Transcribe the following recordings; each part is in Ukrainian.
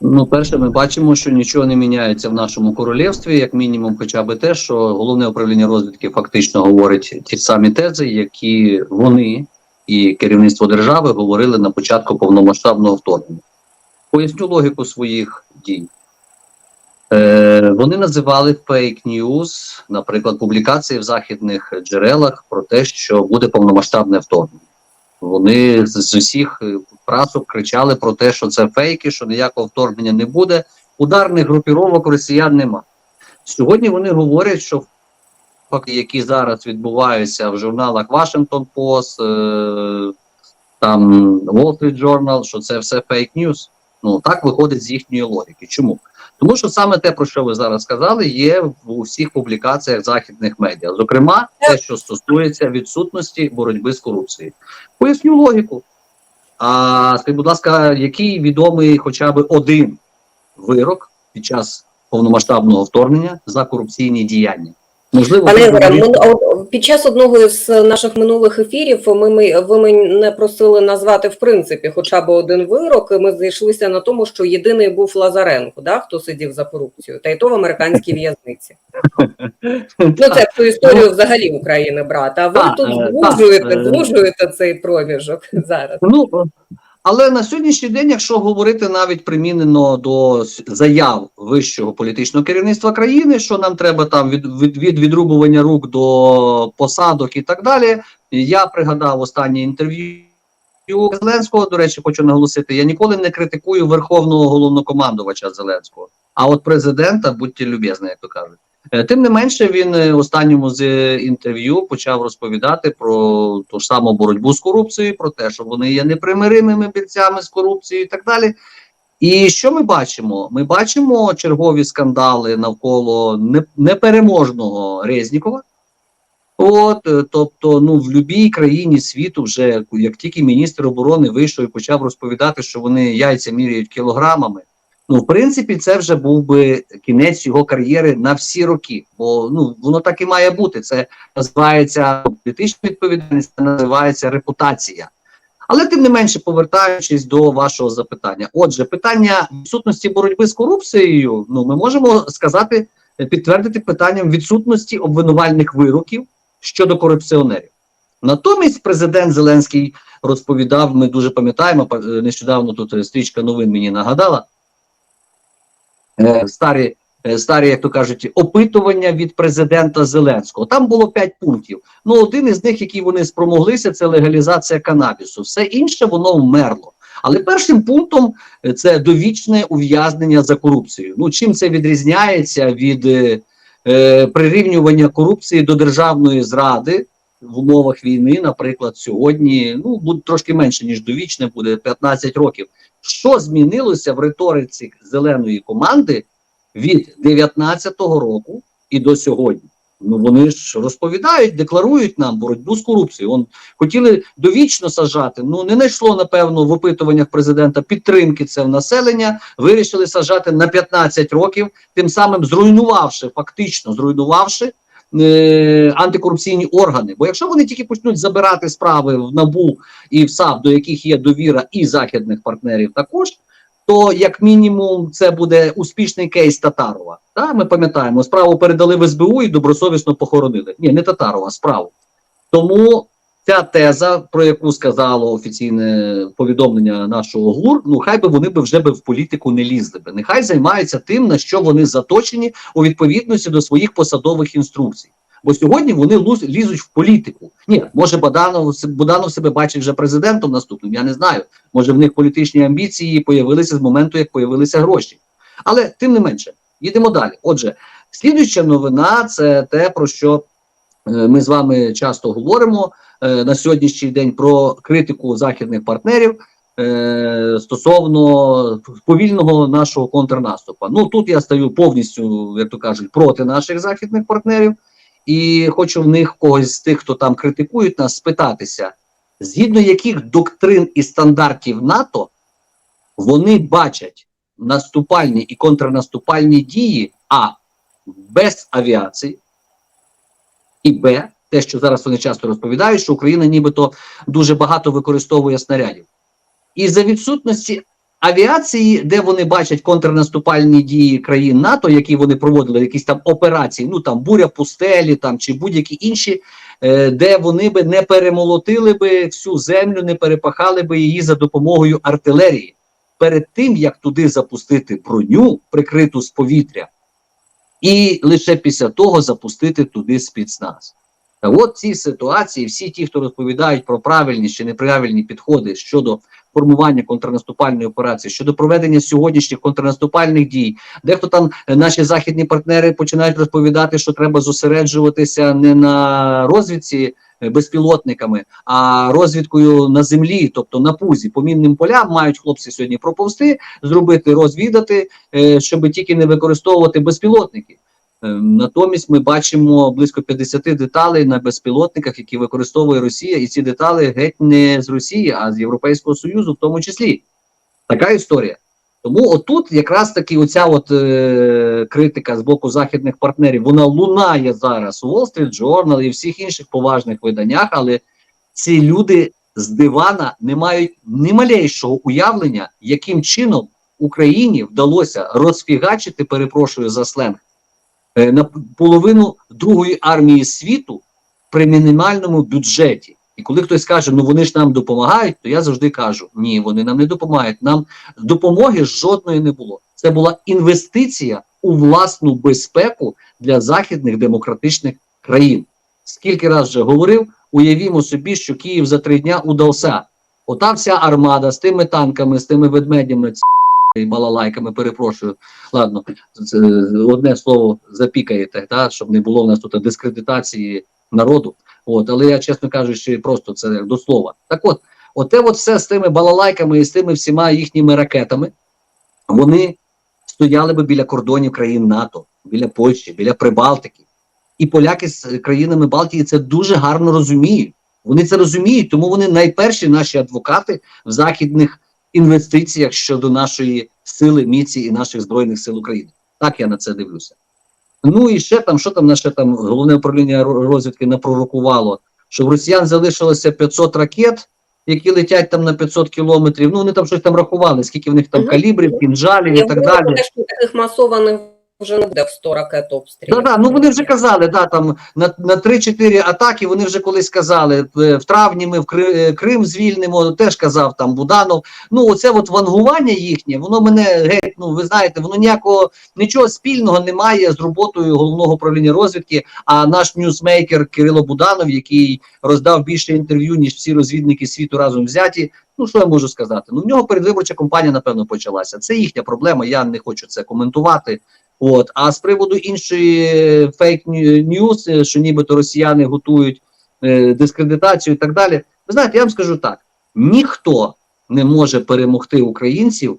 Ну, перше, ми бачимо, що нічого не міняється в нашому королівстві, як мінімум, хоча б те, що головне управління розвідки фактично говорить ті самі тези, які вони і керівництво держави говорили на початку повномасштабного вторгнення. Поясню логіку своїх дій. Е, вони називали фейк ньюс, наприклад, публікації в західних джерелах про те, що буде повномасштабне вторгнення. Вони з, усіх е, прасок кричали про те, що це фейки, що ніякого вторгнення не буде. Ударних групіровок росіян нема. Сьогодні вони говорять, що які зараз відбуваються в журналах Washington Post, е, там Wall Street Journal, що це все фейк ньюс. Ну так виходить з їхньої логіки. Чому? Тому що саме те, про що ви зараз сказали, є в усіх публікаціях західних медіа, зокрема, те, що стосується відсутності боротьби з корупцією. Поясню логіку. А скажіть, будь ласка, який відомий хоча б один вирок під час повномасштабного вторгнення за корупційні діяння? Можливо, Пане Ігоре, от під час одного з наших минулих ефірів ми, ми ви мене просили назвати в принципі хоча б один вирок. Ми зійшлися на тому, що єдиний був Лазаренко, да, хто сидів за корупцію, та й то в американській в'язниці. Ну це ту історію взагалі України брати. А ви тут е, звужуєте, е. звужуєте цей проміжок зараз. Ну, але на сьогоднішній день, якщо говорити навіть примінено до заяв вищого політичного керівництва країни, що нам треба там від, від, від відрубування рук до посадок і так далі, я пригадав останнє інтерв'ю. Зеленського, до речі, хочу наголосити, я ніколи не критикую верховного головнокомандувача Зеленського, а от президента, будьте любезні, як то кажуть. Е, Тим не менше, він е, в останньому з е, інтерв'ю почав розповідати про ту ж саму боротьбу з корупцією, про те, що вони є непримиримими бійцями з корупцією і так далі. І що ми бачимо? Ми бачимо чергові скандали навколо непереможного Резнікова. От, тобто, ну в будь-якій країні світу, вже як тільки міністр оборони вийшов і почав розповідати, що вони яйця міряють кілограмами. Ну, в принципі, це вже був би кінець його кар'єри на всі роки, бо ну воно так і має бути. Це називається політична відповідальність, це називається репутація. Але тим не менше, повертаючись до вашого запитання, отже, питання відсутності боротьби з корупцією, ну ми можемо сказати, підтвердити питанням відсутності обвинувальних вироків щодо корупціонерів. Натомість президент Зеленський розповідав, ми дуже пам'ятаємо, е, нещодавно тут е, стрічка новин мені нагадала, старі, е, старі, як то кажуть, опитування від президента Зеленського. Там було п'ять пунктів. Ну, один із них, який вони спромоглися, це легалізація канабісу. Все інше воно вмерло. Але першим пунктом е, це довічне ув'язнення за корупцію. Ну чим це відрізняється від е, е, прирівнювання корупції до державної зради в умовах війни, наприклад, сьогодні ну буде трошки менше ніж довічне, буде 15 років. Що змінилося в риториці зеленої команди від 19-го року і до сьогодні? Ну вони ж розповідають, декларують нам боротьбу з корупцією. Он хотіли довічно сажати. Ну не знайшло напевно в опитуваннях президента підтримки це в населення. Вирішили сажати на 15 років, тим самим зруйнувавши, фактично зруйнувавши е, антикорупційні органи. Бо якщо вони тільки почнуть забирати справи в набу і в САП, до яких є довіра і західних партнерів, також. То як мінімум це буде успішний кейс Татарова. Та ми пам'ятаємо, справу передали в СБУ і добросовісно похоронили. Ні, не Татарова, справу. Тому ця теза, про яку сказало офіційне повідомлення нашого ГУР, ну хай би вони би вже би в політику не лізли би. Нехай займаються тим, на що вони заточені у відповідності до своїх посадових інструкцій. Бо сьогодні вони лізуть в політику. Ні, може Баданов, Буданов себе бачить вже президентом наступним. Я не знаю. Може в них політичні амбіції появилися з моменту, як появилися гроші. Але тим не менше, їдемо далі. Отже, слідуюча новина це те, про що е, ми з вами часто говоримо на сьогоднішній день про критику західних партнерів е, стосовно повільного нашого контрнаступу. Ну тут я стаю повністю, як то кажуть, проти наших західних партнерів, і хочу в них когось з тих, хто там критикують нас, спитатися, згідно яких доктрин і стандартів НАТО вони бачать наступальні і контрнаступальні дії а без авіації, і Б, те, що зараз вони часто розповідають, що Україна нібито дуже багато використовує снарядів. І за відсутності авіації, де вони бачать контрнаступальні дії країн НАТО, які вони проводили, якісь там операції, ну там буря пустелі, там чи будь-які інші, е, де вони би не перемолотили би всю землю, не перепахали би її за допомогою артилерії. Перед тим як туди запустити броню, прикриту з повітря, і лише після того запустити туди спецназ. Та от ці ситуації, всі ті, хто розповідають про правильні чи неправильні підходи щодо формування контрнаступальної операції, щодо проведення сьогоднішніх контрнаступальних дій, дехто там е, наші західні партнери починають розповідати, що треба зосереджуватися не на розвідці е, безпілотниками, а розвідкою на землі, тобто на пузі, по мінним полям мають хлопці сьогодні проповзти, зробити, розвідати, е, щоб тільки не використовувати безпілотники. Е, Натомість ми бачимо близько 50 деталей на безпілотниках, які використовує Росія, і ці деталі геть не з Росії, а з Європейського Союзу, в тому числі. Така історія. Тому отут якраз таки оця от е, критика з боку західних партнерів, вона лунає зараз у Wall Street Journal і всіх інших поважних виданнях, але ці люди з дивана не мають ні малейшого уявлення, яким чином Україні вдалося розфігачити, перепрошую за сленг, на половину другої армії світу при мінімальному бюджеті. І коли хтось каже, ну вони ж нам допомагають, то я завжди кажу: ні, вони нам не допомагають. Нам допомоги жодної не було. Це була інвестиція у власну безпеку для західних демократичних країн. Скільки раз вже говорив, уявімо собі, що Київ за три дня удався. Ота вся армада з тими танками, з тими ведмедями, балалайками, перепрошую. Ладно, одне слово запікаєте, та, щоб не було в нас тут дискредитації народу. От, але я, чесно кажучи, просто це до слова. Так от, оте от все з тими балалайками і з тими всіма їхніми ракетами, вони стояли би біля кордонів країн НАТО, біля Польщі, біля Прибалтики. І поляки з країнами Балтії це дуже гарно розуміють. Вони це розуміють, тому вони найперші наші адвокати в західних інвестиціях щодо нашої сили, міці і наших збройних сил України. Так я на це дивлюся. Ну і ще там, що там наше там головне управління ро- розвідки напророкувало, що в росіян залишилося 500 ракет, які летять там на 500 кілометрів. Ну вони там щось там рахували, скільки в них там калібрів, кінжалів і так далі. таких масованих вже не буде в 100 ракет обстрілів. Да, да, ну вони вже казали, да, там на, на 3-4 атаки вони вже колись казали. е, В травні ми в е, Крим звільнимо, теж казав там Буданов. Ну, оце от вангування їхнє, воно мене геть, ну ви знаєте, воно ніякого нічого спільного немає з роботою головного управління розвідки. А наш ньюсмейкер Кирило Буданов, який роздав більше інтерв'ю, ніж всі розвідники світу разом взяті. Ну, що я можу сказати? Ну, в нього передвиборча кампанія, напевно, почалася. Це їхня проблема. Я не хочу це коментувати. От, а з приводу іншої фейк ньюс, е, що нібито росіяни готують е, дискредитацію і так далі. Ви знаєте, я вам скажу так: ніхто не може перемогти українців,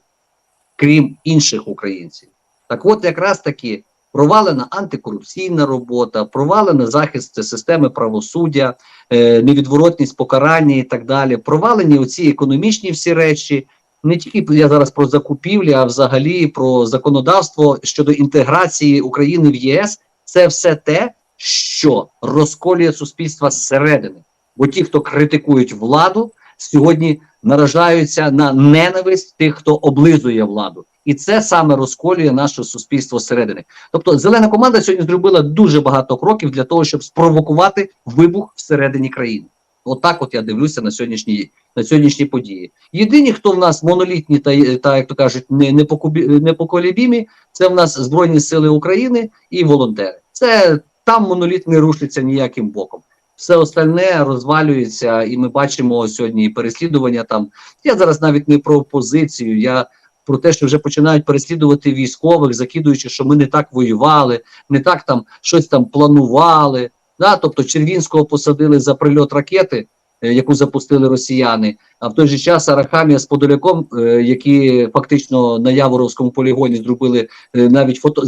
крім інших українців. Так от, якраз таки провалена антикорупційна робота, провалена захист системи правосуддя, е, невідворотність покарання і так далі. Провалені оці економічні всі речі. Не тільки я зараз про закупівлі, а взагалі про законодавство щодо інтеграції України в ЄС. Це все те, що розколює суспільство зсередини. Бо ті, хто критикують владу, сьогодні наражаються на ненависть тих, хто облизує владу, і це саме розколює наше суспільство зсередини. Тобто, зелена команда сьогодні зробила дуже багато кроків для того, щоб спровокувати вибух всередині країни. Отак, от я дивлюся на сьогоднішні на сьогоднішні події. Єдині, хто в нас монолітні та, та як то кажуть, не, не, покубі, непоколебімі, це в нас Збройні Сили України і волонтери. Це там моноліт не рушиться ніяким боком. Все остальне розвалюється, і ми бачимо сьогодні переслідування там. Я зараз навіть не про опозицію, я про те, що вже починають переслідувати військових, закидуючи, що ми не так воювали, не так там щось там планували. Да? Тобто Червінського посадили за прильот ракети, е, яку запустили росіяни. А в той же час Арахамія з Подоляком, е, які фактично на Яворовському полігоні зробили е, навіть фото,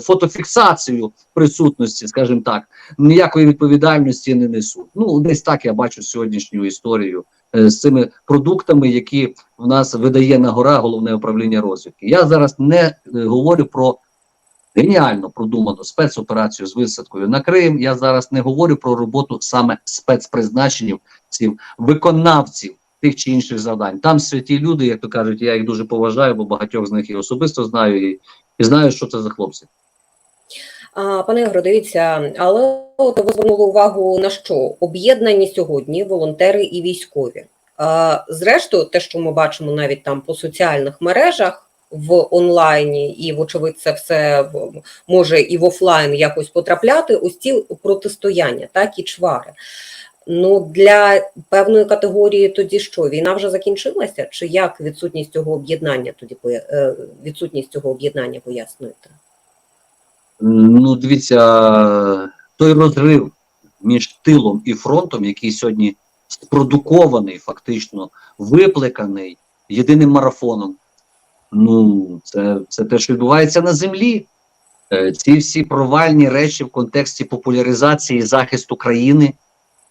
фотофіксацію присутності, скажімо так, ніякої відповідальності не несуть. Ну, десь так я бачу сьогоднішню історію з цими продуктами, які в нас видає на гора головне управління розвідки. Я зараз не говорю про геніально продуману спецоперацію з висадкою на Крим. Я зараз не говорю про роботу саме спецпризначенців, виконавців тих чи інших завдань. Там святі люди, як то кажуть, я їх дуже поважаю, бо багатьох з них і особисто знаю, і, і знаю, що це за хлопці. А, Пане Ігоре, дивіться, але от ви звернули увагу на що? Об'єднані сьогодні волонтери і військові. Зрештою, те, що ми бачимо навіть там по соціальних мережах в онлайні, і, вочевидь, це все може і в офлайн якось потрапляти, ось ці протистояння, так і чвари. Ну, для певної категорії тоді що? Війна вже закінчилася? Чи як відсутність цього об'єднання тоді е, відсутність цього об'єднання пояснюєте? Ну, дивіться, той розрив між тилом і фронтом, який сьогодні спродукований, фактично, виплеканий єдиним марафоном. Ну, це, це те, що відбувається на землі. Е, Ці всі провальні речі в контексті популяризації захисту країни,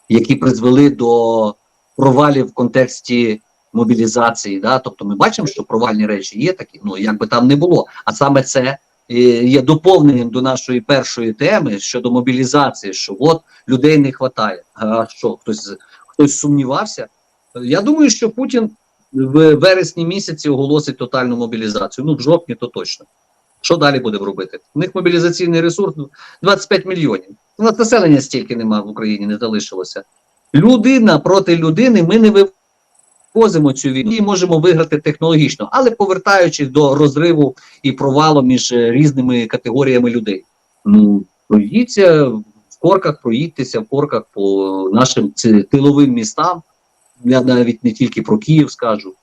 які призвели до провалів в контексті мобілізації. Да? Тобто ми бачимо, що провальні речі є такі, ну як би там не було. А саме це е, є доповненням до нашої першої теми щодо мобілізації, що от людей не вистачає. А що, хтось, хтось сумнівався? Я думаю, що Путін в вересні місяці оголосить тотальну мобілізацію. Ну, в жовтні то точно. Що далі будемо робити? У них мобілізаційний ресурс ну, 25 мільйонів. У нас населення стільки немає в Україні, не залишилося. Людина проти людини ми не вивозимо цю війну і можемо виграти технологічно, але повертаючись до розриву і провалу між е, різними категоріями людей. Ну, проїдьте в корках, проїдьтеся в корках по нашим тиловим містам. Я навіть не тільки про Київ скажу.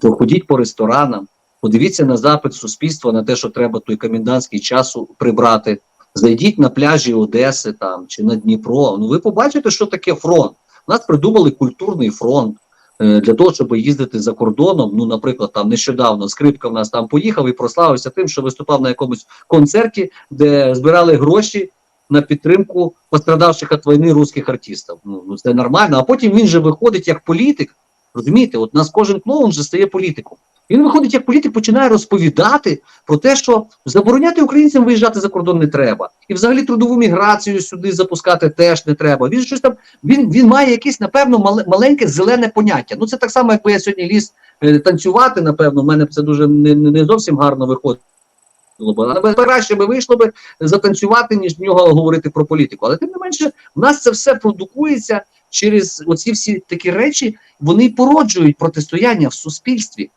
Проходіть по ресторанам, подивіться на запит суспільства на те, що треба той комендантський час прибрати. Зайдіть на пляжі Одеси там чи на Дніпро. Ну ви побачите, що таке фронт. У нас придумали культурний фронт е, для того, щоб їздити за кордоном. Ну, наприклад, там нещодавно скрипка в нас там поїхав і прославився тим, що виступав на якомусь концерті, де збирали гроші на підтримку пострадавших від війни русських артистів. Ну, ну це нормально. А потім він же виходить як політик. Розумієте, от нас кожен клоун же стає політиком. Він виходить як політик, починає розповідати про те, що забороняти українцям виїжджати за кордон не треба, і взагалі трудову міграцію сюди запускати теж не треба. Він щось там він, він має якесь напевно мале- маленьке зелене поняття. Ну це так само, якби я сьогодні ліз е, танцювати. Напевно, в мене це дуже не, не зовсім гарно виходило. б. Краще би вийшло би затанцювати, ніж в нього говорити про політику. Але тим не менше, в нас це все продукується через оці всі такі речі. Вони породжують протистояння в суспільстві.